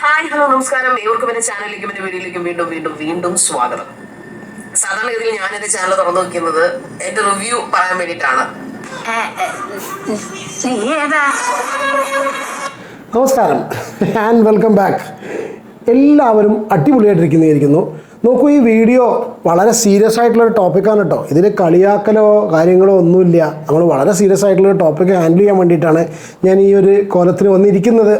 Hi hello നമസ്കാരം. ഏവർക്കും എന്റെ ചാനലിലേക്കും എന്റെ വീഡിയോയിലേക്കും വീണ്ടും വീണ്ടും വീണ്ടും സ്വാഗതം. സാധാരണഗതിയിൽ ഞാൻ എന്റെ ചാനൽ തുറന്നു വെക്കുന്നത് എന്റെ റിവ്യൂ പറയാൻ വേണ്ടിട്ടാണ് നമസ്കാരം. ആൻഡ് വെൽക്കം ബാക്ക് എല്ലാവരും അടിപൊളിയായിട്ടിരിക്കുന്നതായിരിക്കുന്നു. നോക്കൂ ഈ വീഡിയോ വളരെ സീരിയസ് ആയിട്ടുള്ളൊരു ടോപ്പിക്കാണ് കേട്ടോ ഇതിൽ കളിയാക്കലോ കാര്യങ്ങളോ ഒന്നുമില്ല. നമ്മൾ വളരെ സീരിയസ് ആയിട്ടുള്ളൊരു ടോപ്പിക്ക് ഹാൻഡിൽ ചെയ്യാൻ വേണ്ടിയിട്ടാണ് ഞാൻ ഈ ഒരു കോലത്തിന് വന്നിരിക്കുന്നത്.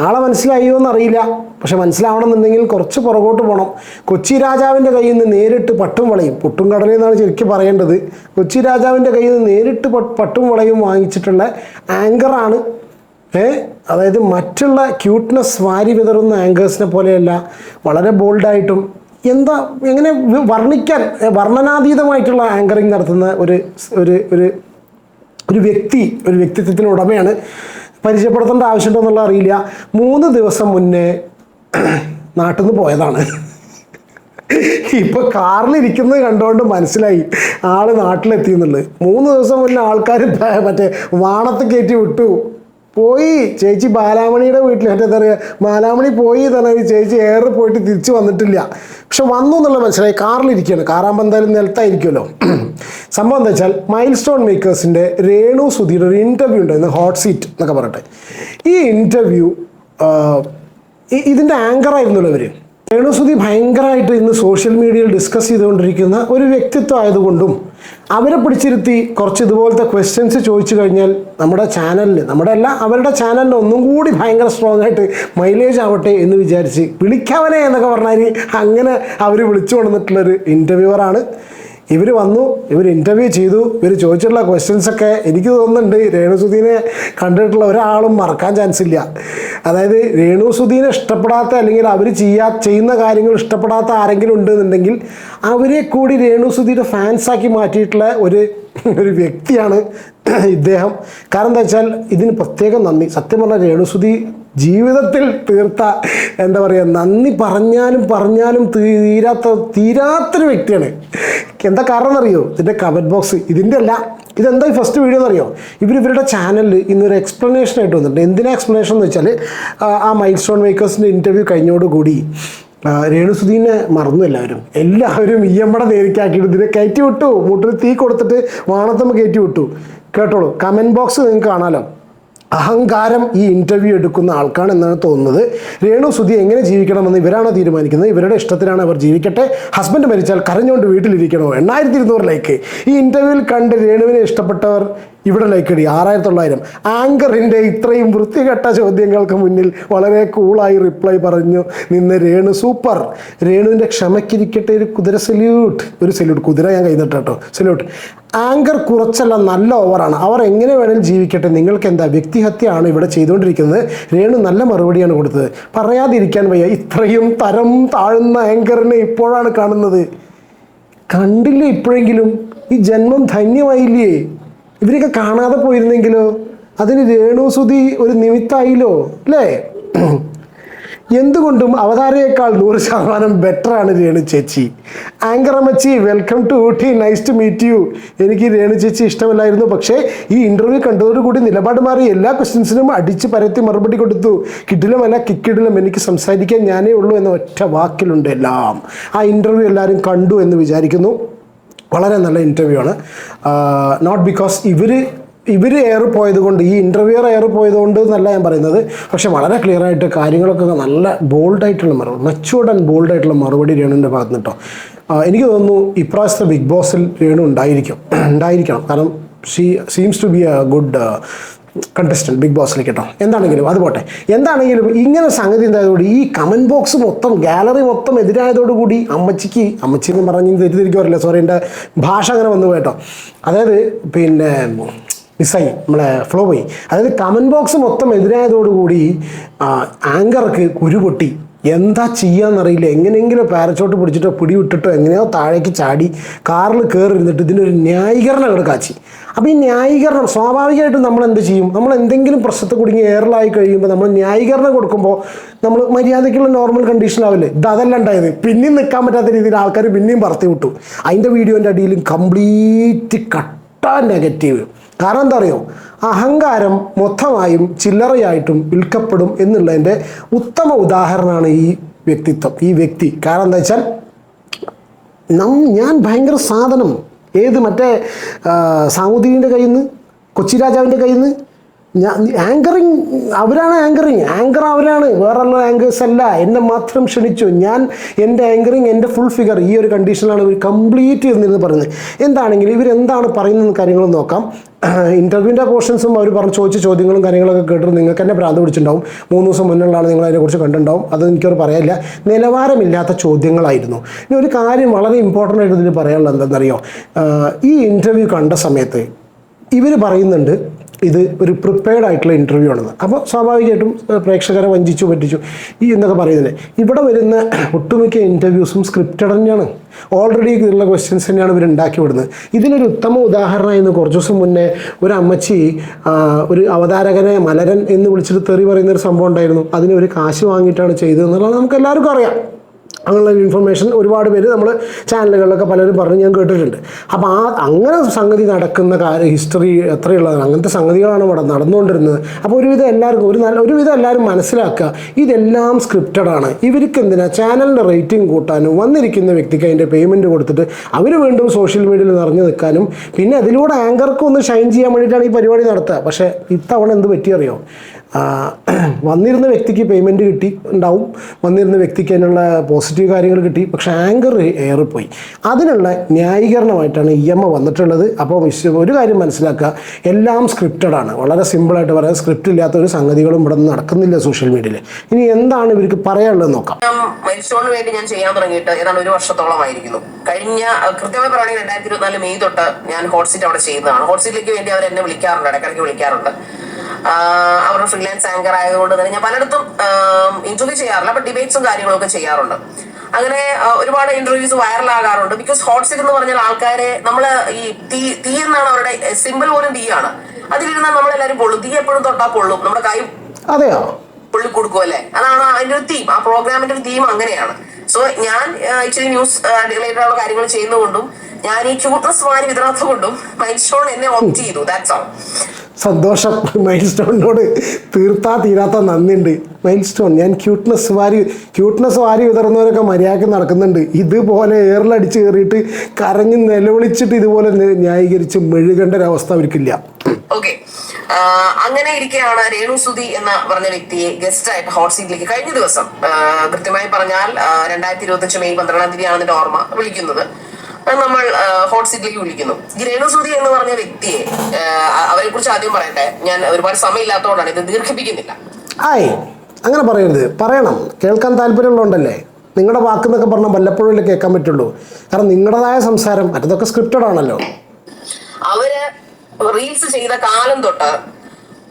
ആളെ മനസ്സിലായോ എന്നറിയില്ല. പക്ഷെ മനസ്സിലാവണമെന്നുണ്ടെങ്കിൽ കുറച്ച് പുറകോട്ട് പോകണം കൊച്ചി രാജാവിന്റെ കയ്യിൽ നിന്ന് നേരിട്ട് പട്ടും വളയും. പുട്ടും കടലയും എന്നാണ് ശരിക്കും പറയേണ്ടത്. കൊച്ചി രാജാവിന്റെ കയ്യിൽ നിന്ന് നേരിട്ട് പട്ടും വളയും വാങ്ങിച്ചിട്ടുള്ള ആങ്കറാണ്. ഏ? അതായത് മറ്റുള്ള ക്യൂട്ട്നെസ് വാരി വിതറുന്ന ആങ്കേഴ്സിനെ പോലെയല്ല വളരെ ബോൾഡായിട്ടും എന്താ എങ്ങനെ വർണിക്കാൻ വർണനാതീതമായിട്ടുള്ള ആങ്കറിങ് നടത്തുന്ന ഒരു ഒരു ഒരു വ്യക്തി ഒരു വ്യക്തിത്വത്തിന് ഉടമയാണ്. പരിചയപ്പെടുത്തേണ്ട ആവശ്യമുണ്ടോ എന്നുള്ള അറിയില്ല. മൂന്ന് ദിവസം മുന്നേ നാട്ടിൽ നിന്ന് പോയതാണ്. ഇപ്പൊ കാറിലിരിക്കുന്നത് കണ്ടുകൊണ്ട് മനസ്സിലായി. ആൾ നാട്ടിലെത്തി എന്നുള്ളത് മൂന്ന് ദിവസം മുന്നേ ആൾക്കാർ മറ്റേ വാണത്ത് കയറ്റി വിട്ടു. പോയി. ചേച്ചി ബാലാമണിയുടെ വീട്ടിൽ മറ്റേ എന്താ പറയുക ബാലാമണി പോയി തന്നെ ചേച്ചി ഏറെ പോയിട്ട് തിരിച്ചു വന്നിട്ടില്ല. പക്ഷെ വന്നു എന്നുള്ള മനസ്സിലായി. കാറിലിരിക്കുകയാണ് കാറാകുമ്പോൾ എന്തായാലും നിലത്തായിരിക്കുമല്ലോ. സംഭവം എന്താ വെച്ചാൽ മൈൽ സ്റ്റോൺ മേക്കേഴ്സിന്റെ രേണു സുധീർ ഒരു ഇന്റർവ്യൂ ഉണ്ടായിരുന്നു. ഹോട്ട് സീറ്റ് എന്നൊക്കെ പറയട്ടെ ഈ ഇന്റർവ്യൂ ഇതിന്റെ ആങ്കറായിരുന്നല്ലോ ഇവർ രേണുസുതി ഭയങ്കരമായിട്ട് ഇന്ന് സോഷ്യൽ മീഡിയയിൽ ഡിസ്കസ് ചെയ്തുകൊണ്ടിരിക്കുന്ന ഒരു വ്യക്തിത്വം ആയതുകൊണ്ടും അവരെ പിടിച്ചിരുത്തി കുറച്ച് ഇതുപോലത്തെ ക്വസ്റ്റ്യൻസ് ചോദിച്ചു കഴിഞ്ഞാൽ നമ്മുടെ ചാനലിൽ നമ്മുടെ അല്ല അവരുടെ ചാനലിൽ ഒന്നും കൂടി ഭയങ്കര സ്ട്രോങ് ആയിട്ട് മൈലേജ് ആവട്ടെ എന്ന് വിചാരിച്ച് വിളിക്കാവനെ എന്നൊക്കെ പറഞ്ഞാൽ അങ്ങനെ അവർ വിളിച്ചു കൊണ്ടുവന്നിട്ടുള്ളൊരു ഇന്റർവ്യൂവറാണ് ഇവർ വന്നു ഇവർ ഇന്റർവ്യൂ ചെയ്തു ഇവർ ചോദിച്ചിട്ടുള്ള ക്വസ്റ്റ്യൻസൊക്കെ എനിക്ക് തോന്നുന്നുണ്ട് രേണുസുദീനെ കണ്ടിട്ടുള്ള ഒരാളും മറക്കാൻ ചാൻസ് ഇല്ല. അതായത് രേണുസുദീനെ ഇഷ്ടപ്പെടാത്ത അല്ലെങ്കിൽ അവർ ചെയ്യാ ചെയ്യുന്ന കാര്യങ്ങൾ ഇഷ്ടപ്പെടാത്ത ആരെങ്കിലും ഉണ്ടെന്നുണ്ടെങ്കിൽ അവരെ കൂടി രേണുസുദീന്റെ ഫാൻസാക്കി മാറ്റിയിട്ടുള്ള ഒരു ഒരു വ്യക്തിയാണ് ഇദ്ദേഹം. കാരണം എന്താ വെച്ചാൽ ഇതിന് പ്രത്യേകം നന്ദി. സത്യം പറഞ്ഞാൽ രേണുസുതി ജീവിതത്തിൽ തീർത്ത എന്താ പറയുക നന്ദി പറഞ്ഞാലും പറഞ്ഞാലും തീരാത്ത തീരാത്തൊരു വ്യക്തിയാണ്. എന്താ കാരണം എന്നറിയോ ഇതിന്റെ കമന്റ് ബോക്സ് ഇതിന്റെ അല്ല ഇതെന്താ ഈ ഫസ്റ്റ് വീഡിയോ എന്നറിയോ ഇവർ ഇവരുടെ ചാനലിൽ ഇന്നൊരു എക്സ്പ്ലനേഷൻ ആയിട്ട് വന്നിട്ടുണ്ട്. എന്തിനാ എക്സ്പ്ലനേഷൻ എന്ന് വെച്ചാൽ ആ, മൈൽ സ്റ്റോൺ മേക്കേഴ്സിന്റെ ഇന്റർവ്യൂ കഴിഞ്ഞോടുകൂടി രേണുസുദീനെ മറന്നു എല്ലാവരും. എല്ലാവരും ഇയമ്മടെ നേരിക്കാക്കിയിട്ട് ഇതിനെ കയറ്റി വിട്ടു. മുട്ടിൽ തീ കൊടുത്തിട്ട് വാണത്തമ്മ കയറ്റി വിട്ടു. കേട്ടോളൂ. കമന്റ് ബോക്സ് നിങ്ങൾക്ക് കാണാലോ. അഹങ്കാരം ഈ ഇന്റർവ്യൂ എടുക്കുന്ന ആൾക്കാണ് എന്നാണ് തോന്നുന്നത്. രേണു സുധി എങ്ങനെ ജീവിക്കണമെന്ന് ഇവരാണ് തീരുമാനിക്കുന്നത്? ഇവരുടെ ഇഷ്ടത്തിനാണ് അവർ ജീവിക്കട്ടെ? ഹസ്ബൻഡ് മരിച്ചാൽ കരഞ്ഞുകൊണ്ട് വീട്ടിലിരിക്കണോ? എണ്ണായിരത്തി ഇരുന്നൂറ് ലൈക്ക് ഈ ഇന്റർവ്യൂവിൽ കണ്ട് രേണുവിനെ ഇഷ്ടപ്പെട്ടവർ ഇവിടെ ലൈക്കടി ആറായിരത്തി തൊള്ളായിരം. ആങ്കറിന്റെ ഇത്രയും വൃത്തികെട്ട ചോദ്യങ്ങൾക്ക് മുന്നിൽ വളരെ കൂളായി റിപ്ലൈ പറഞ്ഞു നിന്ന് രേണു സൂപ്പർ രേണുവിന്റെ ക്ഷമയ്ക്കിരിക്കട്ടെ ഒരു കുതിര സല്യൂട്ട് ഒരു സല്യൂട്ട് കുതിര ഞാൻ കഴിഞ്ഞിട്ട് കേട്ടോ സല്യൂട്ട് ആങ്കർ കുറച്ചല്ല നല്ല ഓവറാണ് അവർ എങ്ങനെ വേണമെങ്കിലും ജീവിക്കട്ടെ. നിങ്ങൾക്ക് എന്താ വ്യക്തിഹത്യയാണ് ഇവിടെ ചെയ്തുകൊണ്ടിരിക്കുന്നത്? രേണു നല്ല മറുപടിയാണ് കൊടുത്തത്. പറയാതിരിക്കാൻ വയ്യ. ഇത്രയും തരം താഴ്ന്ന ആങ്കറിനെ ഇപ്പോഴാണ് കാണുന്നത്. കണ്ടില്ലേ ഇപ്പോഴെങ്കിലും? ഈ ജന്മം ധന്യമായില്ലേ? ഇവരൊക്കെ കാണാതെ പോയിരുന്നെങ്കിലോ? അതിന് രേണുസുതി ഒരു നിമിത്തായില്ലോ അല്ലേ? എന്തുകൊണ്ടും അവതാരയേക്കാൾ നൂറ് ശതമാനം ബെറ്ററാണ് രേണു ചേച്ചി. ആങ്കർ അമ്മച്ചി welcome to Ooty. Nice to meet you എനിക്ക് രേണു ചേച്ചി ഇഷ്ടമല്ലായിരുന്നു പക്ഷേ ഈ ഇന്റർവ്യൂ കണ്ടതോടുകൂടി നിലപാട് മാറി എല്ലാ ക്വസ്റ്റ്യൻസിനും അടിച്ച് പരത്തി മറുപടി കൊടുത്തു. കിഡിലുമല്ല കിക്കിടിലും. എനിക്ക് സംസാരിക്കാൻ ഞാനേ ഉള്ളൂ എന്ന ഒറ്റ വാക്കിലുണ്ട് എല്ലാം. ആ ഇന്റർവ്യൂ എല്ലാവരും കണ്ടു എന്ന് വിചാരിക്കുന്നു. വളരെ നല്ല ഇന്റർവ്യൂ ആണ്. നോട്ട് ബിക്കോസ് ഇവർ ഇവർ ഏറി പോയത് കൊണ്ട് ഈ ഇന്റർവ്യൂർ ഏറി പോയത് കൊണ്ട് എന്നല്ല ഞാൻ പറയുന്നത്. പക്ഷേ വളരെ ക്ലിയർ ആയിട്ട് കാര്യങ്ങളൊക്കെ നല്ല ബോൾഡായിട്ടുള്ള മറുപടി മെച്ചുവർഡ് ആൻഡ് ബോൾഡായിട്ടുള്ള മറുപടി രേണുവിന്റെ ഭാഗത്ത് നിന്ന് കേട്ടോ എനിക്ക് തോന്നുന്നു ഇപ്രാവശ്യത്തെ ബിഗ് ബോസിൽ രേണു ഉണ്ടായിരിക്കും. ഉണ്ടായിരിക്കണം. കാരണം she seems to be a good contestant big ബോസിലേക്ക് കേട്ടോ. എന്താണെങ്കിലും അത് പോട്ടെ. എന്താണെങ്കിലും ഇങ്ങനെ സംഗതി എന്തായതോടെ ഈ കമന്റ് ബോക്സ് മൊത്തം ഗാലറി മൊത്തം എതിരായതോടുകൂടി അമ്മച്ചിക്ക് അമ്മച്ചി എന്ന് പറഞ്ഞ് തെറ്റിദ്ധരിക്കുമല്ലോ സോറി എന്റെ ഭാഷ അങ്ങനെ വന്നു കേട്ടോ. അതായത് പിന്നെ മിസ്സായി നമ്മളെ ഫ്ലോ പോയി. അതായത് കമന്റ് ബോക്സ് മൊത്തം എതിരായതോടുകൂടി ആങ്കർക്ക് കുരു പൊട്ടി. എന്താ ചെയ്യാന്നറിയില്ല. എങ്ങനെയെങ്കിലും പാരച്ചോട്ട് പിടിച്ചിട്ടോ പിടി വിട്ടിട്ടോ എങ്ങനെയോ താഴേക്ക് ചാടി കാറിൽ കയറി ഇരുന്നിട്ട് ഇതിനൊരു ന്യായീകരണം അങ്ങോട്ട് കാച്ചി. അപ്പോൾ ഈ ന്യായീകരണം സ്വാഭാവികമായിട്ടും നമ്മൾ എന്ത് ചെയ്യും? നമ്മൾ എന്തെങ്കിലും പ്രശ്നത്തെ കുടുങ്ങി എയറിലായി കഴിയുമ്പോൾ നമ്മൾ ന്യായീകരണം കൊടുക്കുമ്പോൾ നമ്മൾ മര്യാദയ്ക്കുള്ള നോർമൽ കണ്ടീഷനാവില്ലേ ഇത് അതല്ല ഉണ്ടായത്. പിന്നെയും നിൽക്കാൻ പറ്റാത്ത രീതിയിൽ ആൾക്കാർ പിന്നെയും പറത്തി വിട്ടു. അതിന്റെ വീഡിയോന്റെ അടിയിലും കംപ്ലീറ്റ് കട്ട നെഗറ്റീവ് കാരണം എന്താ അറിയോ? അഹങ്കാരം മൊത്തമായും ചില്ലറയായിട്ടും വിൽക്കപ്പെടും എന്നുള്ളതിന്റെ ഉത്തമ ഉദാഹരണമാണ് ഈ വ്യക്തിത്വം ഈ വ്യക്തി. കാരണം എന്താ വെച്ചാൽ നം ഞാൻ ഭയങ്കര സാധനം. ഏത് മറ്റേ സാമൂതിരിന്റെ കയ്യിൽ നിന്ന് കൊച്ചി രാജാവിന്റെ കയ്യിൽ നിന്ന് ഞാൻ ആങ്കറിങ് അവരാണ് ആങ്കറിങ് ആങ്കർ അവരാണ്. വേറെയുള്ള ആങ്കേഴ്സ് അല്ല. എന്നെ മാത്രം ക്ഷണിച്ചു. ഞാൻ എന്റെ ആങ്കറിങ് എന്റെ ഫുൾ ഫിഗർ ഈ ഒരു കണ്ടീഷനിലാണ് ഇവർ കംപ്ലീറ്റ് ചെയ്തിരുന്ന് പറയുന്നത്. എന്താണെങ്കിലും ഇവരെന്താണ് പറയുന്നത് കാര്യങ്ങൾ നോക്കാം. ഇന്റർവ്യൂവിന്റെ പോർഷൻസും അവർ പറഞ്ഞ് ചോദിച്ച ചോദ്യങ്ങളും കാര്യങ്ങളൊക്കെ കേട്ടിട്ട് നിങ്ങൾക്ക് തന്നെ ഭ്രാന്ത് പിടിച്ചിട്ടുണ്ടാവും. മൂന്ന് ദിവസം മുന്നിലാണ് നിങ്ങൾ അതിനെക്കുറിച്ച് കണ്ടിട്ടുണ്ടാവും. അത് എനിക്കവർ പറയാനില്ല നിലവാരമില്ലാത്ത ചോദ്യങ്ങളായിരുന്നു. ഇനി ഒരു കാര്യം വളരെ ഇമ്പോർട്ടന്റ് ആയിട്ട് ഇതിൽ പറയാനുള്ളത് എന്താണെന്നറിയോ? ഈ ഇന്റർവ്യൂ കണ്ട സമയത്ത് ഇവർ പറയുന്നുണ്ട് ഇത് ഒരു പ്രിപ്പയർഡ് ആയിട്ടുള്ള ഇന്റർവ്യൂ ആണെന്ന് അപ്പോൾ സ്വാഭാവികമായിട്ടും പ്രേക്ഷകരെ വഞ്ചിച്ചു പറ്റിച്ചു. ഈ എന്നൊക്കെ പറയുന്നത്. ഇവിടെ വരുന്ന ഒട്ടുമിക്ക ഇന്റർവ്യൂസും സ്ക്രിപ്റ്റഡ് തന്നെയാണ്. ഓൾറെഡി ഉള്ള ക്വസ്റ്റ്യൻസ് തന്നെയാണ് ഇവർ ഉണ്ടാക്കി വിടുന്നത്. ഇതിനൊരു ഉത്തമ ഉദാഹരണമായിരുന്നു കുറച്ച് ദിവസം മുന്നേ ഒരു അമ്മച്ചി ഒരു അവതാരകനെ മലരൻ എന്ന് വിളിച്ചിട്ട് തെറി പറയുന്ന ഒരു സംഭവം ഉണ്ടായിരുന്നു. അതിന് ഒരു കാശ് വാങ്ങിയിട്ടാണ് ചെയ്തതെന്നുള്ളത് നമുക്ക് എല്ലാവർക്കും അറിയാം. അങ്ങനെയുള്ള ഇൻഫർമേഷൻ ഒരുപാട് പേര് നമ്മൾ ചാനലുകളിലൊക്കെ പലരും പറഞ്ഞ് ഞാൻ കേട്ടിട്ടുണ്ട്. അപ്പോൾ ആ അങ്ങനെ സംഗതി നടക്കുന്ന കാര്യം ഹിസ്റ്ററി എത്രയുള്ളതാണ്? അങ്ങനത്തെ സംഗതികളാണ് ഇവിടെ നടന്നുകൊണ്ടിരുന്നത്. അപ്പോൾ ഒരുവിധം എല്ലാവർക്കും ഒരു നല്ല ഒരുവിധം എല്ലാവരും മനസ്സിലാക്കുക ഇതെല്ലാം സ്ക്രിപ്റ്റഡ് ആണ്. ഇവർക്ക് എന്തിനാ? ചാനലിന്റെ റേറ്റിംഗ് കൂട്ടാനും വന്നിരിക്കുന്ന വ്യക്തിക്ക് അതിന്റെ പേയ്മെന്റ് കൊടുത്തിട്ട് അവർ വീണ്ടും സോഷ്യൽ മീഡിയയിൽ നിറഞ്ഞു നിൽക്കാനും പിന്നെ അതിലൂടെ ആങ്കർക്ക് ഒന്ന് ഷൈൻ ചെയ്യാൻ വേണ്ടിയിട്ടാണ് ഈ പരിപാടി നടത്തുക. പക്ഷേ ഇത്തവണ എന്ത് പറ്റിയറിയോ വന്നിരുന്ന വ്യക്തിക്ക് പേയ്മെന്റ് കിട്ടി ഉണ്ടാവും. വന്നിരുന്ന വ്യക്തിക്ക് അതിനുള്ള പോസിറ്റീവ് കാര്യങ്ങൾ കിട്ടി. പക്ഷെ ആങ്കർ ഏറിപ്പോയി. അതിനുള്ള ന്യായീകരണമായിട്ടാണ് ഇ എം എ വന്നിട്ടുള്ളത്. അപ്പോൾ ഒരു കാര്യം മനസ്സിലാക്കുക. എല്ലാം സ്ക്രിപ്റ്റഡ് ആണ്. വളരെ സിമ്പിളായിട്ട് പറയാം. സ്ക്രിപ്റ്റ് ഇല്ലാത്ത ഒരു സംഗതികളും ഇവിടെ നടക്കുന്നില്ല സോഷ്യൽ മീഡിയയിൽ ഇനി എന്താണ് ഇവർക്ക് പറയാനുള്ളത് നോക്കാം. മൈൽസ്റ്റോണിന് വേണ്ടി ഞാൻ ചെയ്യാൻ തുടങ്ങിയിട്ട് ഏതാണ്ട് ഒരു വർഷത്തോളമായിരിക്കുന്നു. കഴിഞ്ഞ കൃത്യമായി പറയുകയാണെങ്കിൽ രണ്ടായിരത്തി ഇരുപത്തിനാല് മെയ് തൊട്ട് ഞാൻ ഹോട്ട് സീറ്റ് അവിടെ ചെയ്യുന്നതാണ്. ഹോട്ട് സീറ്റിലേക്ക് വേണ്ടി അവർ എന്നെ വിളിക്കാറുണ്ട് ഇടയ്ക്കിടയ്ക്ക് വിളിക്കാറുണ്ട്. അവരുടെ ഫ്രീലാൻസ് ആങ്കർ ആയതുകൊണ്ട് തന്നെ ഞാൻ പലയിടത്തും ഇന്റർവ്യൂ ചെയ്യാറില്ല ബട്ട് ഡിബേറ്റ്സും കാര്യങ്ങളൊക്കെ ചെയ്യാറുണ്ട്. അങ്ങനെ ഒരുപാട് ഇന്റർവ്യൂസ് വൈറലാകാറുണ്ട് ബിക്കോസ് ഹോട്ട് സീറ്റ് എന്ന് പറഞ്ഞാൽ ആൾക്കാരെ നമ്മൾ ഈ തീ തീ എന്നാണ് അവരുടെ സിമ്പിൾ പോലും ആണ്. അതിലിരുന്നാൽ നമ്മളെല്ലാവരും പൊള്ളും തീ എപ്പോഴും തൊട്ടാ പൊള്ളും. നമ്മുടെ കൈ അതെയോ? പുള്ളി കൊടുക്കുമല്ലേ അതാണ് അതിന്റെ ഒരു തീം ആ പ്രോഗ്രാമിന്റെ ഒരു തീം അങ്ങനെയാണ്. സോ ഞാൻ ഇച്ചിരി ന്യൂസ് റിലേറ്റഡ് ആയുള്ള കാര്യങ്ങൾ ചെയ്യുന്നതുകൊണ്ടും ഞാൻ ഈ ക്യൂട്ട്നസ് വാരി വിതറാത്തത് കൊണ്ടും സ്റ്റോൺ എന്നെ ഓപ്റ്റ് ചെയ്തു. ദാറ്റ്സ് ഓൾ സന്തോഷം മൈൽ സ്റ്റോണിനോട് തീർത്താ തീരാത്ത നന്ദിയുണ്ട്. മൈൽ സ്റ്റോൺ ഞാൻ ക്യൂട്ട്നെസ് വാരി ക്യൂട്ട്നെസ് വാരി വിതറുന്നവരൊക്കെ മര്യാദയ്ക്ക് നടക്കുന്നുണ്ട്. ഇതുപോലെ ഏറിലടിച്ച് കയറിയിട്ട് കരഞ്ഞ് നിലവിളിച്ചിട്ട് ഇതുപോലെ ന്യാ- ന്യായീകരിച്ച് മെഴുകേണ്ട ഒരു അവസ്ഥ അവർക്കില്ല. ഓക്കെ അങ്ങനെ ഇരിക്കെയാണ് രേണു സുധി എന്ന പറഞ്ഞ വ്യക്തിയെ ഗസ്റ്റ് ആയിട്ട് ഹോട്ട് സീറ്റിലേക്ക് കഴിഞ്ഞ ദിവസം കൃത്യമായി പറഞ്ഞാൽ രണ്ടായിരത്തി ഇരുപത്തി മെയ് പന്ത്രണ്ടാം തീയതിയാണ് ഓർമ്മ വിളിക്കുന്നത്. നമ്മൾ ഹോട്ട് സീറ്റിലേക്ക് വിളിക്കുന്നു. ഈ രേണു എന്ന് പറഞ്ഞ വ്യക്തിയെ അവരെ കുറിച്ച് ആദ്യം പറയട്ടെ. ഞാൻ ഒരുപാട് സമയമില്ലാത്തതുകൊണ്ടാണ് ഇത് ദീർഘിപ്പിക്കുന്നില്ല. ആയി. അങ്ങനെ പറയരുത്. പറയണം. കേൾക്കാൻ താല്പര്യമുള്ളതുകൊണ്ടല്ലേ? നിങ്ങളുടെ വാക്കെന്നൊക്കെ പറഞ്ഞാൽ വല്ലപ്പോഴല്ലേ കേൾക്കാൻ പറ്റുള്ളൂ. കാരണം നിങ്ങളുടേതായ സംസാരം മറ്റതൊക്കെ സ്ക്രിപ്റ്റഡ് ആണല്ലോ. അവർ റീൽസ് ചെയ്ത കാലം തൊട്ട്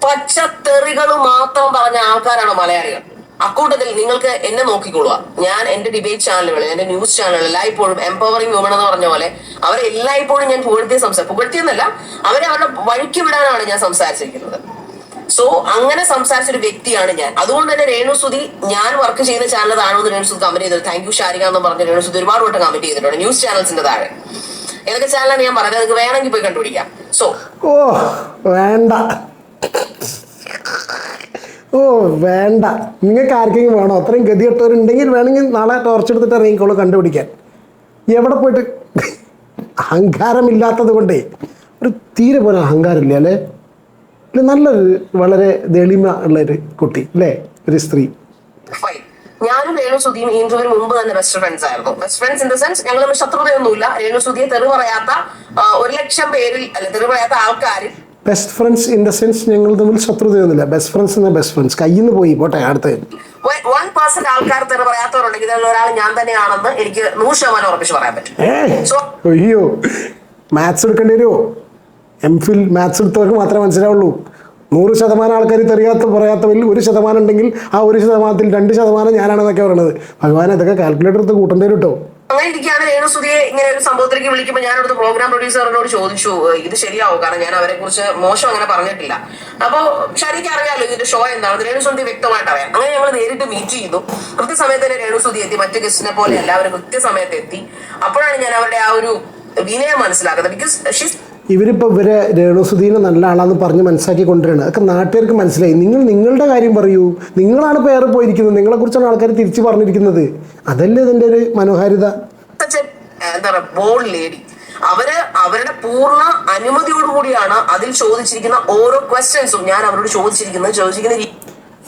പച്ചത്തെറികൾ മാത്രം പറഞ്ഞ ആൾക്കാരാണ് മലയാളികൾ. അക്കൂട്ടത്തിൽ നിങ്ങൾക്ക് എന്നെ നോക്കിക്കൊള്ളുക. ഞാൻ എന്റെ ഡിബേറ്റ് ചാനലുകളിൽ എന്റെ ന്യൂസ് ചാനലുകളിൽ എല്ലായ്പ്പോഴും എംപവറിംഗ് വുമൺ എന്ന് പറഞ്ഞ പോലെ അവരെ എല്ലായ്പ്പോഴും ഞാൻ പുകഴ്ത്തിയ സംസാരം പുകഴ്ത്തിയെന്നല്ല അവരെ അവരുടെ വഴിക്ക് വിടാനാണ് ഞാൻ സംസാരിച്ചിരിക്കുന്നത്. സോ അങ്ങനെ സംസാരിച്ച ഒരു വ്യക്തിയാണ് ഞാൻ. അതുകൊണ്ട് തന്നെ രേണുസുതി ഞാൻ വർക്ക് ചെയ്യുന്ന ചാനൽ താഴെ വന്ന് രേണുസുതി കമന്റ് ചെയ്തത് താങ്ക് യു ഷാരിക എന്ന് പറഞ്ഞ രേണുസുതി ഒരുപാട് വട്ടം കമന്റ് ചെയ്തിട്ടുണ്ട്. ന്യൂസ് ചാനൽസിന്റെ താഴെ. ഏതൊക്കെ ചാനലാണ് ഞാൻ പറഞ്ഞത്? നിങ്ങൾക്ക് വേണമെങ്കിൽ പോയി കണ്ടുപിടിക്കാം. സോ ഓ വേണ്ട. ഓ വേണ്ട. നിങ്ങൾക്ക് ആർക്കെങ്കിലും വേണോ? അത്രയും ഗതികെട്ടവരുണ്ടെങ്കിൽ വേണമെങ്കിൽ നാളെ ടോർച്ച് എടുത്തിട്ട് ഇറങ്ങിക്കോളൂ കണ്ടുപിടിക്കാൻ. എവിടെ പോയിട്ട്? അഹങ്കാരമില്ലാത്തത് കൊണ്ടേ. ഒരു തീരെ പോലെ അഹങ്കാരമില്ല അല്ലേ? അല്ലെ നല്ലൊരു വളരെ തെളിമ ഉള്ളൊരു കുട്ടി അല്ലേ? ഒരു സ്ത്രീ. ഞാനും രേണുസുതിയും സുധിയും ഇന്റർവ്യൂവിന് മുമ്പ് തന്നെ ബെസ്റ്റ് ഫ്രണ്ട്സ് ആയിരുന്നു. Best friends in the sense ഞങ്ങൾ ശത്രുതയൊന്നുമില്ല. ശത്രുതയൊന്നുമില്ല രേണുസുതിയെ തെറി പറയാത്ത ഒരു ലക്ഷം പേരിൽ അല്ലെ തെറി പറയാത്ത ആൾക്കാരിൽ best friends in the sense ഞങ്ങൾ തമ്മിൽ ശത്രുതയൊന്നുമില്ല ബെസ്റ്റ് ഫ്രണ്ട്സ് എന്ന ബെസ്റ്റ് ഫ്രണ്ട്സ് കയ്യിൽ നിന്ന് പോയി പോട്ടെ അടുത്ത. വൺ പേഴ്സെന്റ് ആൾക്കാർ തെറി പറയാത്തവരുണ്ടെങ്കിൽ ഇതിലുള്ള ഒരാൾ ഞാൻ തന്നെയാണെന്ന് എനിക്ക് നൂറ് ശതമാനം ഉറപ്പിച്ച് പറയാൻ പറ്റും. ഏ? സോ അയ്യോ. മാത്സ് എടുക്കേണ്ടി വരുമോ എം ഫിൽ മാത്സ് എടുത്തവർക്ക് മാത്രമേ മനസ്സിലാവുള്ളൂ. നൂറ് ശതമാനം ആൾക്കാർ തെറിയാത്ത പറയാത്തവരിൽ ഒരു ശതമാനം ഉണ്ടെങ്കിൽ ആ ഒരു ശതമാനത്തിൽ രണ്ട് ശതമാനം ഞാനാണെന്നൊക്കെ പറയണത്. ഭഗവാൻ അതൊക്കെ കാൽക്കുലേറ്റർ എടുത്ത് കൂട്ടേണ്ടി വരും കേട്ടോ അങ്ങനെ ഇരിക്കുകയാണ് രേണുസുതിയെ ഇങ്ങനെ ഒരു സംഭവത്തിലേക്ക് വിളിക്കുമ്പോൾ ഞാൻ അവിടുത്തെ പ്രോഗ്രാം പ്രൊഡ്യൂസറിനോട് ചോദിച്ചു ഇത് ശരിയാവും? കാരണം ഞാൻ അവരെ കുറിച്ച് മോശം അങ്ങനെ പറഞ്ഞിട്ടില്ല. അപ്പോ ശരിക്ക് അറിയാലോ ഇതിന്റെ ഷോ എന്താണ് രേണുസുതി വ്യക്തമായിട്ട് അറിയാം. അങ്ങനെ ഞങ്ങൾ നേരിട്ട് മീറ്റ് ചെയ്തു കൃത്യസമയത്ത് തന്നെ രേണുസുതി എത്തി മറ്റു ഗസ്റ്റിനെ പോലെ എല്ലാവരും കൃത്യസമയത്ത് എത്തി. അപ്പോഴാണ് ഞാൻ അവരുടെ ആ ഒരു വിനയം മനസ്സിലാക്കുന്നത്. ബിക്കോസ് ഷീസ് ഇവരിപ്പോൾ ഇവരെ രേണുസുദീനെ നല്ല ആളാന്ന് പറഞ്ഞ് മനസ്സിലാക്കി കൊണ്ടുവരണം. അതൊക്കെ നാട്ടുകാർക്ക് മനസ്സിലായി. നിങ്ങൾ നിങ്ങളുടെ കാര്യം പറയൂ. നിങ്ങളാണ് പേര് പോയിരിക്കുന്നത്. നിങ്ങളെക്കുറിച്ചാണ് ആൾക്കാർ തിരിച്ചു പറഞ്ഞിരിക്കുന്നത്. അതല്ലേ ഇതിന്റെ ഒരു മനോഹാരിത? ലേഡി അവർ അവരുടെ പൂർണ അനുമതിയോടുകൂടിയാണ് അതിൽ ചോദിച്ചിരിക്കുന്ന ഓരോ ക്വസ്റ്റ്യൻസും ഞാൻ അവരോട് ചോദിച്ചിരിക്കുന്നത്. ചോദിച്ചിരിക്കുന്ന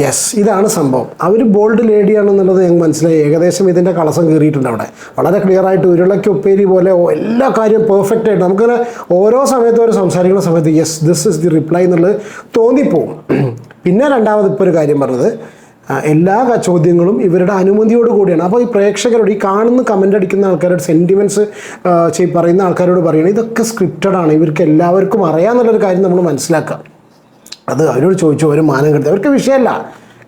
യെസ് ഇതാണ് സംഭവം. അവർ ബോൾഡ് ലേഡിയാണെന്നുള്ളത് ഞങ്ങൾക്ക് മനസ്സിലായി. ഏകദേശം ഇതിന്റെ കളസം കയറിയിട്ടുണ്ട് അവിടെ. വളരെ ക്ലിയർ ആയിട്ട് ഉരുളയ്ക്ക് ഉപ്പേരി പോലെ എല്ലാ കാര്യവും പെർഫെക്റ്റ് ആയിട്ട് നമുക്കിങ്ങനെ ഓരോ സമയത്തും ഓരോ സംസാരിക്കുന്ന സമയത്ത് yes this is the reply എന്നുള്ളത് തോന്നിപ്പോവും. പിന്നെ രണ്ടാമത് ഇപ്പോൾ ഒരു കാര്യം പറഞ്ഞത് എല്ലാ ചോദ്യങ്ങളും ഇവരുടെ അനുമതിയോട് കൂടിയാണ്. അപ്പോൾ ഈ പ്രേക്ഷകരോട് ഈ കാണുന്ന കമന്റ് അടിക്കുന്ന ആൾക്കാരുടെ സെന്റിമെന്റ്സ് പറയുന്ന ആൾക്കാരോട് പറയണം. ഇതൊക്കെ സ്ക്രിപ്റ്റഡ് ആണ്. ഇവർക്ക് എല്ലാവർക്കും അറിയാമെന്നുള്ളൊരു കാര്യം നമ്മൾ മനസ്സിലാക്കുക. അത് അവരോട് ചോദിച്ചു അവർ മാനം കെടുത്തി. അവർക്ക് വിഷയമല്ല.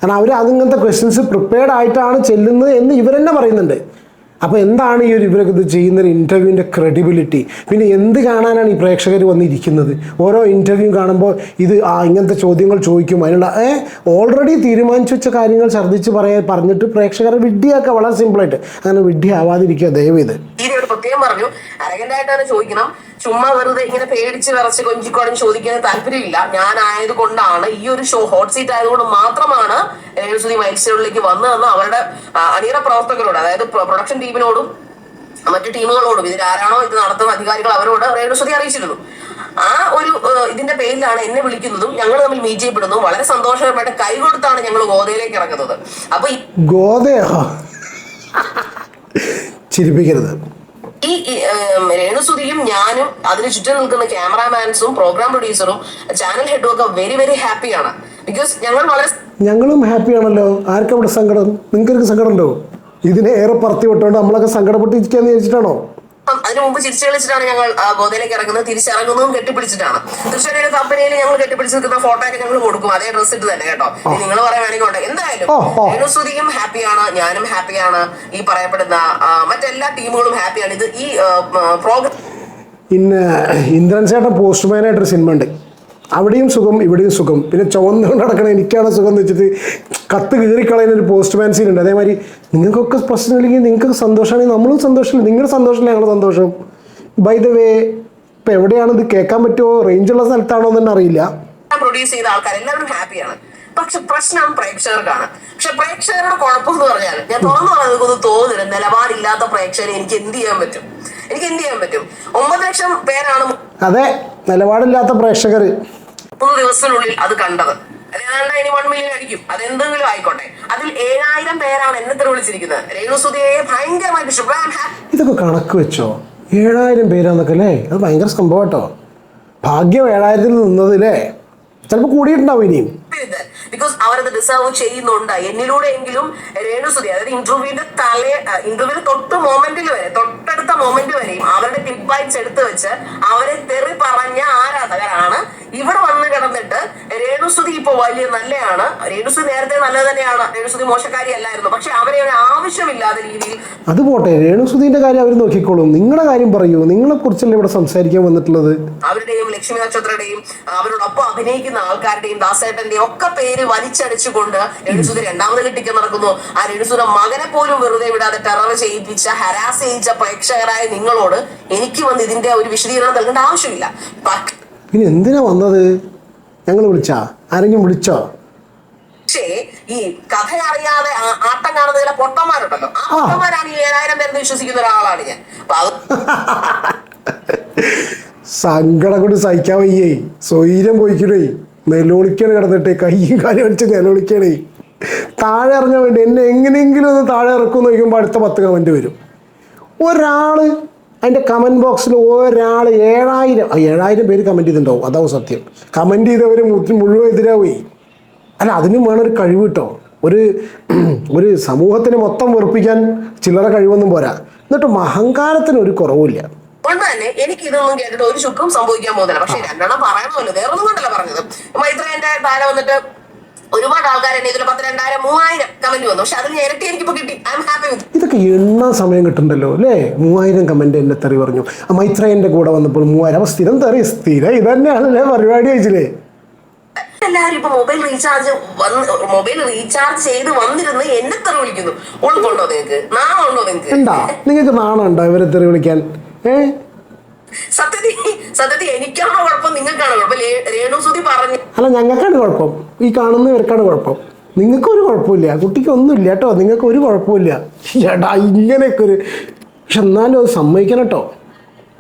കാരണം അവർ അതിങ്ങനത്തെ ക്വസ്റ്റ്യൻസ് പ്രിപ്പയർഡ് ആയിട്ടാണ് ചെല്ലുന്നത് എന്ന് ഇവരെന്നെ പറയുന്നുണ്ട്. അപ്പോൾ എന്താണ് ഈ ഒരു ഇവരൊക്കെ ഇത് ചെയ്യുന്ന ഒരു ഇന്റർവ്യൂവിന്റെ ക്രെഡിബിലിറ്റി പിന്നെ എന്ത് കാണാനാണ് ഈ പ്രേക്ഷകർ വന്നിരിക്കുന്നത്? ഓരോ ഇന്റർവ്യൂ കാണുമ്പോൾ ഇത് ആ ഇങ്ങനത്തെ ചോദ്യങ്ങൾ ചോദിക്കും. അതിനുള്ള ഏ ഓൾറെഡി തീരുമാനിച്ചു വെച്ച കാര്യങ്ങൾ ഛർദ്ദിച്ച് പറയാൻ പറഞ്ഞിട്ട് പ്രേക്ഷകരെ വിഡ്ഢിയാക്കുക. വളരെ സിമ്പിളായിട്ട് അങ്ങനെ വിഡ്ഢിയാവാതിരിക്കുക ദയവ് ഇത് പ്രത്യേകം പറഞ്ഞു അരകന്റ് ആയിട്ടാണ് ചോദിക്കണം. ചുമ്മാ വെറുതെ ഇങ്ങനെ പേടിച്ച് വിറച്ച് കൊഞ്ചിക്കോടൻ ചോദിക്കാൻ താല്പര്യമില്ല. ഞാൻ ആയത് കൊണ്ടാണ് ഈ ഒരു ഷോ ഹോട്ട് സീറ്റ് ആയതുകൊണ്ട് മാത്രമാണ് രേണുസുതി മത്സരങ്ങളിലേക്ക് വന്നതെന്ന് അവരുടെ അണിയറ പ്രവർത്തകരോട് അതായത് പ്രൊഡക്ഷൻ ടീമിനോടും മറ്റു ടീമുകളോടും ഇതിൽ ആരാണോ ഇത് നടത്തുന്ന അധികാരികൾ അവരോട് രേണുസുതി അറിയിച്ചിരുന്നു. ആ ഒരു ഇതിന്റെ പേരിലാണ് എന്നെ വിളിക്കുന്നതും ഞങ്ങൾ തമ്മിൽ മീറ്റ് ചെയ്യപ്പെടുന്നതും വളരെ സന്തോഷകരമായിട്ട് കൈ കൊടുത്താണ് ഞങ്ങൾ ഗോതയിലേക്ക് ഇറങ്ങുന്നത്. അപ്പൊ ഗോതയോ ചിരിപ്പിക്കരുത്. ഈ രേണുസുതിയും ഞാനും അതിന് ചുറ്റും നിൽക്കുന്ന ക്യാമറാമാൻസും പ്രോഗ്രാം പ്രൊഡ്യൂസറും ചാനൽ ഹെഡും ഒക്കെ വെരി വെരി ഹാപ്പിയാണ് ബിക്കോസ് ഞങ്ങൾ വളരെ ഞങ്ങളും ഹാപ്പിയാണല്ലോ ആർക്കും അവിടെ സങ്കടം? നിങ്ങൾക്ക് സങ്കടം ഉണ്ടോ ഇതിനെ ഏറെ പറത്തി വിട്ടോണ്ട് നമ്മളൊക്കെ സങ്കടപ്പെട്ടിരിക്കാന്ന് വിചാരിച്ചിട്ടാണോ? അതിനു മുമ്പ് ചിരിച്ചു കളിച്ചിട്ടാണ് ഞങ്ങൾ ആ, ഗോതയിലേക്ക് ഇറങ്ങുന്നത്. തിരിച്ചിറങ്ങുന്നതും കെട്ടിപ്പിടിച്ചിട്ടാണ്. തൃശ്ശൂരിലെ കമ്പനിയിൽ ഞങ്ങൾ കെട്ടിപ്പിടിച്ച് നിൽക്കുന്ന ഫോട്ടോ ഒക്കെ ഞങ്ങൾ കൊടുക്കും. അതേ ഡ്രസ് ഇട്ട് തന്നെ കേട്ടോ. നിങ്ങൾ പറയുകയാണെങ്കിൽ ഉണ്ട് എന്തായാലും. രേണുസുതിയും ഹാപ്പിയാണ് ഞാനും ഹാപ്പിയാണ് ഈ പറയപ്പെടുന്ന മറ്റെല്ലാ ടീമുകളും ഹാപ്പിയാണ് ഇത് ഈ പ്രോഗ്രാം പിന്നെ ഇന്ദ്രൻ ചേട്ടൻ പോസ്റ്റ്മാനായിട്ടൊരു സിനിമ ഉണ്ട്. അവിടെയും സുഖം ഇവിടെയും സുഖം. പിന്നെ ചുവന്നുകൊണ്ട് നടക്കണേ എനിക്കാണ് സുഖം എന്ന് വെച്ചിട്ട് കത്ത് കീറിക്കളയുന്ന ഒരു പോസ്റ്റ്മാൻ സീൻ ഉണ്ട്. അതേമാതിരി നിങ്ങൾക്കൊക്കെ പ്രശ്നമില്ലെങ്കിൽ നിങ്ങൾക്ക് സന്തോഷമാണെങ്കിൽ നമ്മളും സന്തോഷമില്ല. നിങ്ങളുടെ സന്തോഷമില്ല ഞങ്ങളുടെ സന്തോഷം? ബൈ ദ വേ ഇപ്പം എവിടെയാണ് ഇത് കേൾക്കാൻ പറ്റുമോ റേഞ്ചുള്ള സ്ഥലത്താണോ എന്ന് തന്നെ അറിയില്ല. പ്രൊഡ്യൂസ് ചെയ്ത ആൾക്കാർ എല്ലാവരും ഹാപ്പിയാണ് പക്ഷെ പ്രശ്നം പ്രേക്ഷകർക്കാണ്. പക്ഷെ പ്രേക്ഷകരുടെ കുഴപ്പം എന്ന് പറഞ്ഞാൽ ഞാൻ തുറന്നു പറഞ്ഞതൊന്നും തോന്നില്ല നിലപാടില്ലാത്ത പ്രേക്ഷകരെ എനിക്ക് എന്ത് ചെയ്യാൻ പറ്റും? എനിക്ക് എന്ത് ചെയ്യാൻ പറ്റും? ഒമ്പത് ലക്ഷം പേരാണ് അതെ നിലപാടില്ലാത്ത പ്രേക്ഷകർ മൂന്ന് ദിവസത്തിനുള്ളിൽ അത് കണ്ടത്. ഏതാണ്ട് അതിന് വൺ മില്യൺ അടിക്കും അതെന്തെങ്കിലും ആയിക്കോട്ടെ. അതിൽ ഏഴായിരം പേരാണ് എന്നെ തെറി വിളിച്ചിരിക്കുന്നത് രേണുസുതിയെ ഭയങ്കരമായിട്ട് ഇഷ്ടപ്പെട്ടു. ഇതൊക്കെ കണക്ക് വെച്ചോ? ഏഴായിരം പേരാന്നൊക്കെ അല്ലേ അത് ഭയങ്കര സംഭവം കേട്ടോ. ഭാഗ്യം ഏഴായിരത്തിൽ നിന്നതില്ലേ ചിലപ്പോൾ കൂടിയിട്ടുണ്ടാവും ഇനിയും. ബിക്കോസ് അവരത് ഡിസേർവ് ചെയ്യുന്നുണ്ട്. എന്നിലൂടെ എങ്കിലും രേണുസുതി അതായത് ഇന്റർവ്യൂവിന്റെ തലേ ഇന്റർവ്യൂവിന് തൊട്ട് മൊമെന്റിൽ വരെ തൊട്ടടുത്ത മൊമെന്റ് വരെയും അവരുടെ ക്ലിപ്പ് ബൈറ്റ്സ് എടുത്തു വെച്ച് അവരെ തെറി പറഞ്ഞ ആരാധകരാണ്. ഇവിടെ വന്ന് കിടന്നിട്ട് രേണുസുതി ഇപ്പൊ വലിയ നല്ലതാണ് രേണുസുതി നേരത്തെ നല്ലത് തന്നെയാണ്. രേണുസുതി മോശക്കാരി അല്ലായിരുന്നു. പക്ഷെ അവരെ ഒരു ആവശ്യമില്ലാത്ത രീതിയിൽ അത് പോട്ടെ രേണുസുതിന്റെ കാര്യം അവർ നോക്കിക്കോളും. നിങ്ങളുടെ കാര്യം പറയൂ. നിങ്ങളെ കുറിച്ചല്ലേ ഇവിടെ സംസാരിക്കാൻ വന്നിട്ടുള്ളത്? അവരുടെയും ലക്ഷ്മി നക്ഷത്രയുടെയും അവരോടൊപ്പം അഭിനയിക്കുന്ന ആൾക്കാരുടെയും ദാസേട്ടന്റെയും ഒക്കെ പേര് വലിച്ചടിച്ചുകൊണ്ട് രേണുസുതി രണ്ടാമത് കിട്ടിക്കാൻ നടക്കുന്നു. ആ രേണുസുര മകനെ പോലും വെറുതെ വിടാതെ ടെറർ ചെയ്യിപ്പിച്ച ഹരാസ് ചെയ്യിച്ച പ്രേക്ഷകരായ നിങ്ങളോട് എനിക്ക് വന്ന് ഇതിന്റെ ഒരു വിശദീകരണം നൽകേണ്ട ആവശ്യമില്ല. പിന്നെ എന്തിനാ വന്നത്? ഞങ്ങൾ വിളിച്ചാ? ആരെങ്കിലും വിളിച്ചോ? പക്ഷേ ഈ കഥ അറിയാതെ ആട്ടം കാണുന്ന ചില പൊട്ടന്മാരുണ്ടല്ലോ. ആ പൊട്ടന്മാരാണ് ഈ ഏഴായിരം പേരെന്ന് വിശ്വസിക്കുന്ന ഒരാളാണ് ഞാൻ. സങ്കടം കൊണ്ട് സഹിക്കാൻ വയ്യേ. സ്വൈര്യം പോയിക്കണേ നിലവിളിക്കണ കിടന്നിട്ട് കയ്യും കാലും അടിച്ച് നിലവിളിക്കണേ താഴെ ഇറങ്ങാൻ വേണ്ടി എന്നെ എങ്ങനെയെങ്കിലും ഒന്ന് താഴെ ഇറക്കും നോക്കുമ്പോൾ അടുത്ത പത്ത് കമന്റ് വരും. ഒരാൾ അതിന്റെ കമന്റ് ബോക്സിൽ ഒരാൾ ഏഴായിരം ഏഴായിരം പേര് കമന്റ് ചെയ്തിട്ടുണ്ടാവും. അതാവും സത്യം. കമന്റ് ചെയ്തവർ മുഴുവൻ എതിരാവേ അല്ല അതിനും വേണം ഒരു കഴിവ് കിട്ടോ. ഒരു ഒരു സമൂഹത്തിന് മൊത്തം വെറുപ്പിക്കാൻ ചില്ലറ കഴിവൊന്നും പോരാ. എന്നിട്ട് അഹങ്കാരത്തിന് ഒരു കുറവുമില്ല. അതുകൊണ്ട് തന്നെ എനിക്ക് ഇതൊന്നും കേട്ടിട്ട് ഒരു ചുക്കും സംഭവിക്കാൻ പോകുന്നില്ല. പക്ഷെ രണ്ടെണ്ണം പറയണമല്ലോ വേറെ ഒന്നും കൊണ്ടല്ല പറഞ്ഞത്. മൈത്രേന്റെ താഴെ വന്നിട്ട് ഒരുപാട് ആൾക്കാർ എന്നെ ഇതിൽ പത്ത് രണ്ടായിരം മൂവായിരം കമന്റ് വന്നു. പക്ഷെ അതിൽ ഇരട്ടി എനിക്ക് കിട്ടി. ഐ എം ഹാപ്പി വിത്ത് ഇതൊക്കെ എണ്ണാൻ സമയം കിട്ടണ്ടല്ലോ അല്ലേ? മൂവായിരം കമന്റ് എന്നെ തെറി പറഞ്ഞു. മൈത്രേന്റെ കൂടെ വന്നപ്പോൾ മൂവായിരം. അവസ്ഥ സ്ഥിരം തെറി. സ്ഥിരം ഇതന്നെയാണല്ലേ പരിപാടി വെച്ചില്ലേ എല്ലാവരും ഇപ്പൊ മൊബൈൽ റീചാർജ് വന്ന് മൊബൈൽ റീചാർജ് ചെയ്ത് വന്നിരുന്ന് എന്നെ തെറി വിളിക്കുന്നു. ഉൾക്കൊണ്ടോ നിങ്ങക്ക്? നാണോ നിങ്ങക്ക്? നിങ്ങൾക്ക് നിങ്ങൾക്ക് ഉണ്ടോ ഇവരെ തെറി വിളിക്കാൻ? സത്യത്തിൽ സത്യത്തിൽ എനിക്കാണോ കുഴപ്പം? നിങ്ങൾക്കാണോ കുഴപ്പം? ലേ- രേണു സുധി പറഞ്ഞു. അല്ല ഞങ്ങൾക്കാണ് കുഴപ്പം. ഈ കാണുന്നവർക്കാണ് കുഴപ്പം. നിങ്ങൾക്ക് ഒരു കുഴപ്പമില്ല. കുട്ടിക്ക് ഒന്നുമില്ല കേട്ടോ. നിങ്ങൾക്ക് ഒരു കുഴപ്പമില്ല. ചേട്ടാ ഇങ്ങനെയൊക്കെ ഒരു പക്ഷെ എന്നാലും അത് സമ്മതിക്കണം കേട്ടോ.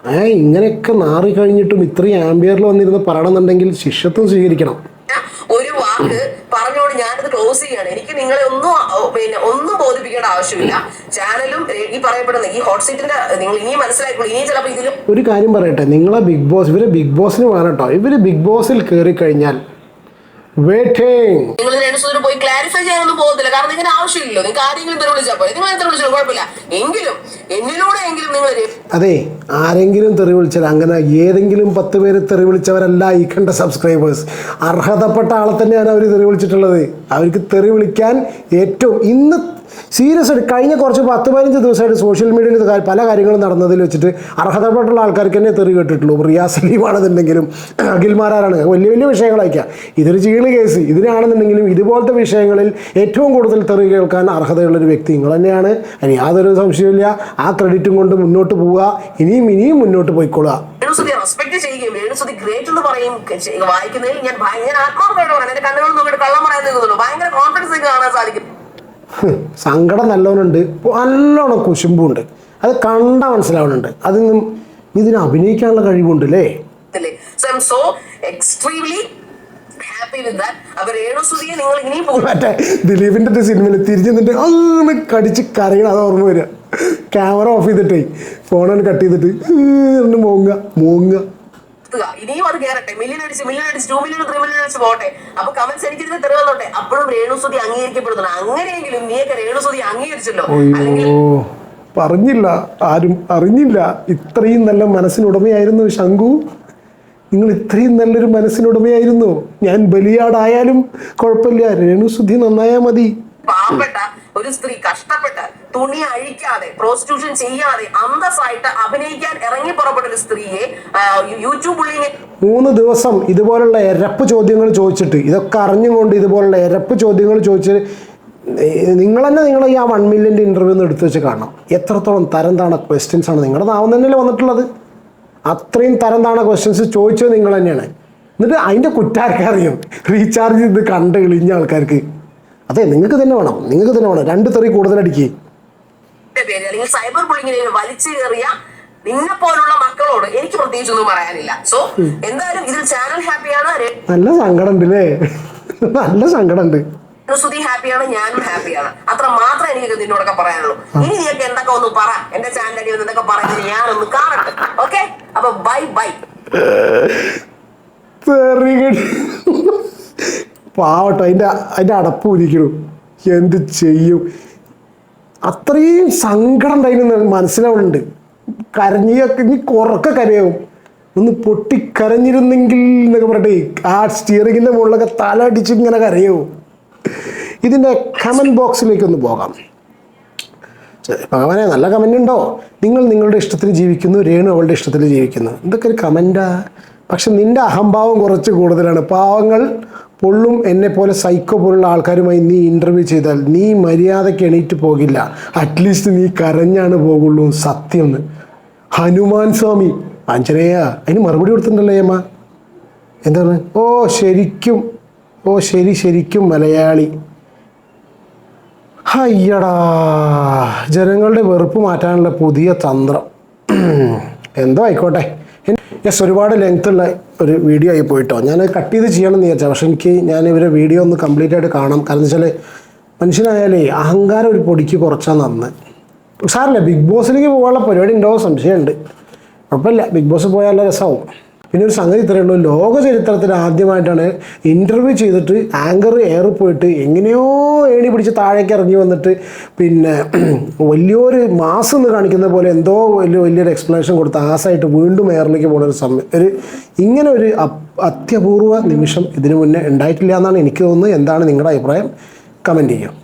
ഏ ഇങ്ങനെയൊക്കെ നാറി കഴിഞ്ഞിട്ടും ഇത്രയും ആംബിയറിൽ വന്നിരുന്ന് പറയണമെന്നുണ്ടെങ്കിൽ ശിഷ്യത്വം സ്വീകരിക്കണം. ഒരു വാക്ക് ഞാനത് ക്ലോസ് ചെയ്യാണ്. എനിക്ക് നിങ്ങളെ ഒന്നും പിന്നെ ഒന്നും ബോധിപ്പിക്കേണ്ട ആവശ്യമില്ല. ചാനലും ഈ പറയപ്പെടുന്ന ഈ ഹോട്ട് സീറ്റിന്റെ നിങ്ങൾ ഇനി മനസ്സിലായിക്കോളൂ. ഇനിയും ചിലപ്പോൾ ഇതിലും ഒരു കാര്യം പറയട്ടെ. നിങ്ങളെ ബിഗ് ബോസ് ഇവർ ബിഗ് ബോസിന് വേണം കേട്ടോ ഇവർ ബിഗ് ബോസിൽ കയറി കഴിഞ്ഞാൽ വെയിറ്റിംഗ് നിങ്ങൾ രണ്ടു പോയി ക്ലാരിഫൈ ചെയ്യാനൊന്നും പോകുന്നില്ല കാരണം ഇങ്ങനെ ആവശ്യമില്ലല്ലോ. നിങ്ങൾക്ക് ആരെങ്കിലും തെറി വിളിച്ചാൽ പോലെ നിങ്ങൾ തെറി വിളിച്ചാലും കുഴപ്പമില്ല. എങ്കിലും എന്നിലൂടെ എങ്കിലും നിങ്ങൾ അതെ ആരെങ്കിലും തെറി വിളിച്ചാൽ അങ്ങനെ ഏതെങ്കിലും പത്ത് പേര് തെറി വിളിച്ചവരല്ല ഈ കണ്ട സബ്സ്ക്രൈബേഴ്സ് അർഹതപ്പെട്ട ആളെ തന്നെയാണ് അവർ തെറി വിളിച്ചിട്ടുള്ളത്. അവർക്ക് തെറി വിളിക്കാൻ ഏറ്റവും ഇന്ന് സീരിയസ് ആയിട്ട് കഴിഞ്ഞ കുറച്ച് പത്ത് പതിനഞ്ച് ദിവസമായിട്ട് സോഷ്യൽ മീഡിയയിൽ പല കാര്യങ്ങളും നടന്നതിൽ വെച്ചിട്ട് അർഹതപ്പെട്ടുള്ള ആൾക്കാർക്ക് തന്നെ തെറി കേട്ടിട്ടുള്ളൂ. റിയാസ് സലീമാണെന്നുണ്ടെങ്കിലും അഖിൽമാരാണ് വലിയ വലിയ വിഷയങ്ങളായിരിക്കാം ഇതൊരു ചീൾ കേസ്. ഇതിനാണെന്നുണ്ടെങ്കിലും ഇതുപോലത്തെ വിഷയങ്ങളിൽ ഏറ്റവും കൂടുതൽ തെറി കേൾക്കാൻ അർഹതയുള്ളൊരു വ്യക്തി നിങ്ങൾ തന്നെയാണ്. അതിന് യാതൊരു സംശയമില്ല ആ ക്രെഡിറ്റും കൊണ്ട് മുന്നോട്ട് പോവുക. ഇനിയും ഇനിയും മുന്നോട്ട് പോയിക്കൊള്ളുക. ഗ്രേറ്റ് എന്ന് പറയും. വായിക്കുന്നതിൽ ഞാൻ ഭയങ്കര ആത്മാർത്ഥമായിട്ട് പറയുന്നത് കണ്ണുകൾ നോക്കിയിട്ട് കള്ളം പറയാൻ നിൽക്കുന്നുള്ളൂ. ഭയങ്കര കോൺഫിഡൻസ് കാണാൻ സാധിക്കും. സങ്കടം നല്ലവനുണ്ട് നല്ലോണം കുശുമ്പുണ്ട്. അത് കണ്ടാൽ മനസ്സിലാവുന്നുണ്ട് അതിനും ഇതിന് അഭിനയിക്കാനുള്ള കഴിവുണ്ട് അല്ലേ? മറ്റേ ദിലീപിന്റെ സിനിമയിൽ തിരിഞ്ഞു നിന്നിട്ട് അങ്ങനെ കടിച്ച് കരയണം. അത് ഓർമ്മ വരിക. ക്യാമറ ഓഫ് ചെയ്തിട്ടേ ഫോണാണ് കട്ട് ചെയ്തിട്ട് മോങ്ങ മോങ്ങ നിർത്തുക. ഇനിയും അത് കയറട്ടെ മില്യൺ അടിച്ച് മില്യൺ അടിച്ച് ടു മില്യൺ ത്രീ മില്യൺ അടിച്ച് പോട്ടെ അപ്പൊ കമന്റ്സ് എനിക്ക് ഇതിന് തെളിവുന്നോട്ടെ അപ്പോഴും രേണുസുതി അംഗീകരിക്കപ്പെടുന്നു അങ്ങനെയെങ്കിലും നീയൊക്കെ രേണുസുതി അംഗീകരിച്ചല്ലോ? അല്ലെങ്കിൽ പറഞ്ഞില്ല. ആരും അറിഞ്ഞില്ല. ഇത്രയും നല്ല മനസ്സിനുടമയായിരുന്നു ശംഖു. നിങ്ങൾ ഇത്രയും നല്ലൊരു മനസ്സിനുടമയായിരുന്നു. ഞാൻ ബലിയാടായാലും കുഴപ്പമില്ല. രേണുസുദ്ധി നന്നായാൽ മതി. പാവപ്പെട്ട ഒരു സ്ത്രീ കഷ്ടപ്പെട്ട് തുണി അഴിക്കാതെ പ്രോസ്റ്റിറ്റ്യൂഷൻ ചെയ്യാതെ അന്തസ്സായിട്ട് അഭിനയിക്കാൻ ഇറങ്ങി പുറപ്പെട്ട ഒരു സ്ത്രീയെ യൂട്യൂബ് മൂന്ന് ദിവസം ഇതുപോലുള്ള എരപ്പ് ചോദ്യങ്ങൾ ചോദിച്ചിട്ട് ഇതൊക്കെ അറിഞ്ഞുകൊണ്ട് ഇതുപോലുള്ള എരപ്പ് ചോദ്യങ്ങൾ ചോദിച്ച് നിങ്ങൾ തന്നെ നിങ്ങൾ ഈ ആ വൺ മില്യന്റെ ഇന്റർവ്യൂ ഒന്ന് എടുത്തു വെച്ച് കാണണം. എത്രത്തോളം തരം താണ ക്വസ്റ്റ്യൻസ് ആണ്. നിങ്ങളുടെ നാവം തന്നെയല്ലേ വന്നിട്ടുള്ളത്? അത്രയും തരം താണ ക്വസ്റ്റ്യൻസ് ചോദിച്ചത് നിങ്ങൾ തന്നെയാണ്. എന്നിട്ട് അതിന്റെ കുറ്റാർക്കറിയും? റീചാർജ് ചെയ്ത് കണ്ട് കിളിഞ്ഞ ആൾക്കാർക്ക്. അതെ നിങ്ങൾക്ക് തന്നെ വേണം നിങ്ങൾക്ക് തന്നെ വേണം. രണ്ട് തെറി കൂടുതലടിക്കുക പേര് അല്ലെങ്കിൽ സൈബർ ബുള്ളിങ്ങിനെ വലിച്ചു കയറിയ നിന്നെ പോലുള്ള മക്കളോട് എനിക്ക് പ്രത്യേകിച്ചൊന്നും പറയാനില്ല. സോ എന്തായാലും ഇതിൽ ചാനൽ ഹാപ്പിയാണ് നല്ല സങ്കടം ഉണ്ട് അല്ലേ നല്ല സങ്കടം ഉണ്ട് സുധി ഹാപ്പിയാണ് ഞാനും ഹാപ്പിയാണ് അത്ര മാത്രമേ എനിക്ക് നിന്നോടൊക്കെ പറയാനുള്ളൂ. ഇനി നീയൊക്കെ എന്തൊക്കെ ഒന്ന് പറ. എന്റെ ചാനലിൽ എന്തൊക്കെ പറയുന്നത് ഞാനൊന്ന് കാണട്ടെ. ഓക്കെ അപ്പൊ ബൈ ബൈ പാവട്ടോ അതിന്റെ അതിന്റെ അടപ്പ് ഉരിക്കണു എന്ത് ചെയ്യും? അത്രയും സങ്കടം ഉണ്ടായിരുന്നു മനസ്സിലാവുന്നുണ്ട് കരഞ്ഞൊക്കെ ഇനി കുറക്കെ കരയാവും. ഒന്ന് പൊട്ടിക്കരഞ്ഞിരുന്നെങ്കിൽ എന്നൊക്കെ പറയട്ടെ ആ സ്റ്റിയറിങ്ങിന്റെ മുകളിലൊക്കെ തല അടിച്ച് ഇങ്ങനെ കരയാവും. ഇതിന്റെ കമന്റ് ബോക്സിലേക്ക് ഒന്ന് പോകാം. ഭഗവാനെ നല്ല കമന്റ് ഉണ്ടോ? നിങ്ങൾ നിങ്ങളുടെ ഇഷ്ടത്തിൽ ജീവിക്കുന്നു രേണു അവളുടെ ഇഷ്ടത്തിൽ ജീവിക്കുന്നു. എന്തൊക്കെ ഒരു കമന്റാ പക്ഷെ നിന്റെ അഹംഭാവം കുറച്ച് കൂടുതലാണ്. പാവങ്ങൾ പൊള്ളും എന്നെ പോലെ സൈക്കോ പോലുള്ള ആൾക്കാരുമായി നീ ഇന്റർവ്യൂ ചെയ്താൽ നീ മര്യാദയ്ക്ക് എണീറ്റ് പോകില്ല. അറ്റ്ലീസ്റ്റ് നീ കരഞ്ഞാണ് പോകുള്ളൂ. സത്യം. ഹനുമാൻ സ്വാമി. ആഞ്ജനേയ അതിന് മറുപടി കൊടുത്തിട്ടുണ്ടല്ലേ അമ്മ എന്താണ്? ഓ ശരിക്കും. ഓ ശരി ശരിക്കും മലയാളി. അയ്യടാ ജനങ്ങളുടെ വെറുപ്പ് മാറ്റാനുള്ള പുതിയ തന്ത്രം. എന്തോ ആയിക്കോട്ടെ. യെസ് ഒരുപാട് ലെങ്ത്തുള്ള ഒരു വീഡിയോ ആയി പോയിട്ടോ. ഞാൻ കട്ട് ചെയ്ത് ചെയ്യണം എന്ന് വിചാരിച്ചാൽ പക്ഷെ എനിക്ക് ഞാൻ ഇവരെ വീഡിയോ ഒന്ന് കംപ്ലീറ്റ് ആയിട്ട് കാണാം കാരണം വെച്ചാൽ മനുഷ്യനായാലേ അഹങ്കാരം ഒരു പൊടിക്ക് കുറച്ചാൽ നന്ന്. സാറില്ല ബിഗ് ബോസിലേക്ക് പോകാനുള്ള പരിപാടി ഉണ്ടാവും സംശയമുണ്ട് കുഴപ്പമില്ല. ബിഗ് ബോസ് നല്ല രസമാവും പിന്നെ ഒരു സംഗതി ഇത്രയേ ഉള്ളൂ. ലോക ചരിത്രത്തിൽ ആദ്യമായിട്ടാണ് ഇന്റർവ്യൂ ചെയ്തിട്ട് ആങ്കർ ഏറിപ്പോയിട്ട് പോയിട്ട് എങ്ങനെയോ ഏണി പിടിച്ച് താഴേക്ക് ഇറങ്ങി വന്നിട്ട് പിന്നെ വലിയൊരു മാസ് എന്ന് കാണിക്കുന്ന പോലെ എന്തോ വലിയ വലിയൊരു എക്സ്പ്ലനേഷൻ കൊടുത്ത് ആസായിട്ട് വീണ്ടും എയറിലേക്ക് പോകുന്ന ഒരു സമയം. ഒരു ഇങ്ങനെ ഒരു അത്യപൂർവ നിമിഷം ഇതിനു മുന്നേ ഉണ്ടായിട്ടില്ല എന്നാണ് എനിക്ക് തോന്നുന്നത്. എന്താണ് നിങ്ങളുടെ അഭിപ്രായം? കമന്റ് ചെയ്യും